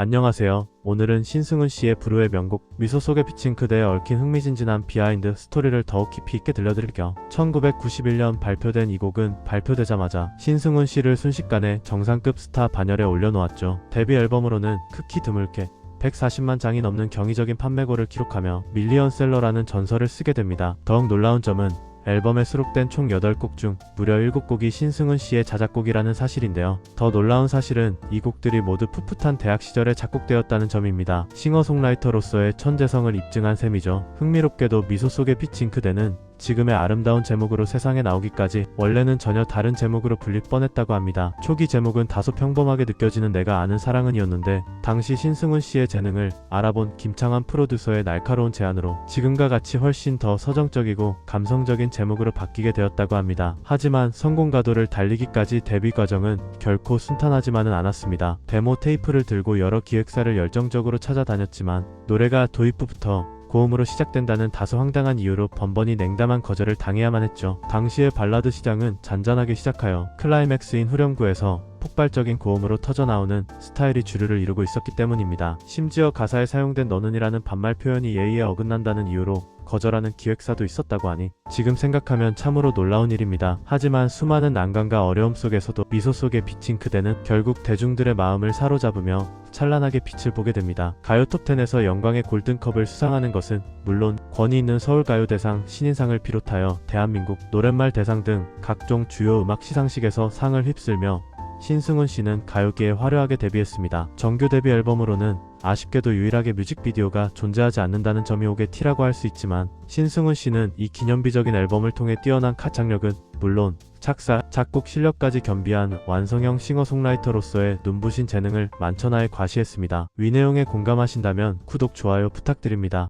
안녕하세요. 오늘은 신승훈 씨의 불후의 명곡 미소 속에 비친 그대의 얽힌 흥미진진한 비하인드 스토리를 더욱 깊이 있게 들려드릴게요. 1991년 발표된 이 곡은 발표되자마자 신승훈 씨를 순식간에 정상급 스타 반열에 올려놓았죠. 데뷔 앨범으로는 극히 드물게 140만 장이 넘는 경이적인 판매고를 기록하며 밀리언셀러라는 전설을 쓰게 됩니다. 더욱 놀라운 점은 앨범에 수록된 총 8곡 중 무려 7곡이 신승훈 씨의 자작곡이라는 사실인데요. 더 놀라운 사실은 이 곡들이 모두 풋풋한 대학 시절에 작곡되었다는 점입니다. 싱어송라이터로서의 천재성을 입증한 셈이죠. 흥미롭게도 미소 속에 비친 그대는 지금의 아름다운 제목으로 세상에 나오기까지 원래는 전혀 다른 제목으로 불릴 뻔했다고 합니다. 초기 제목은 다소 평범하게 느껴지는 내가 아는 사랑은이었는데 당시 신승훈 씨의 재능을 알아본 김창완 프로듀서의 날카로운 제안으로 지금과 같이 훨씬 더 서정적이고 감성적인 제목으로 바뀌게 되었다고 합니다. 하지만 성공 가도를 달리기까지 데뷔 과정은 결코 순탄하지만은 않았습니다. 데모 테이프를 들고 여러 기획사를 열정적으로 찾아다녔지만 노래가 도입부부터 고음으로 시작된다는 다소 황당한 이유로 번번이 냉담한 거절을 당해야만 했죠. 당시의 발라드 시장은 잔잔하게 시작하여 클라이맥스인 후렴구에서 폭발적인 고음으로 터져나오는 스타일이 주류를 이루고 있었기 때문입니다. 심지어 가사에 사용된 너는이라는 반말 표현이 예의에 어긋난다는 이유로 거절하는 기획사도 있었다고 하니 지금 생각하면 참으로 놀라운 일입니다. 하지만 수많은 난관과 어려움 속에서도 미소 속에 비친 그대는 결국 대중들의 마음을 사로잡으며 찬란하게 빛을 보게 됩니다. 가요 톱10에서 영광의 골든컵을 수상하는 것은 물론 권위 있는 서울가요대상 신인상을 비롯하여 대한민국 노랫말 대상 등 각종 주요 음악 시상식에서 상을 휩쓸며 신승훈 씨는 가요계에 화려하게 데뷔했습니다. 정규 데뷔 앨범으로는 아쉽게도 유일하게 뮤직비디오가 존재하지 않는다는 점이 옥의 티라고 할 수 있지만 신승훈 씨는 이 기념비적인 앨범을 통해 뛰어난 가창력은 물론 작사, 작곡 실력까지 겸비한 완성형 싱어송라이터로서의 눈부신 재능을 만천하에 과시했습니다. 위 내용에 공감하신다면 구독, 좋아요 부탁드립니다.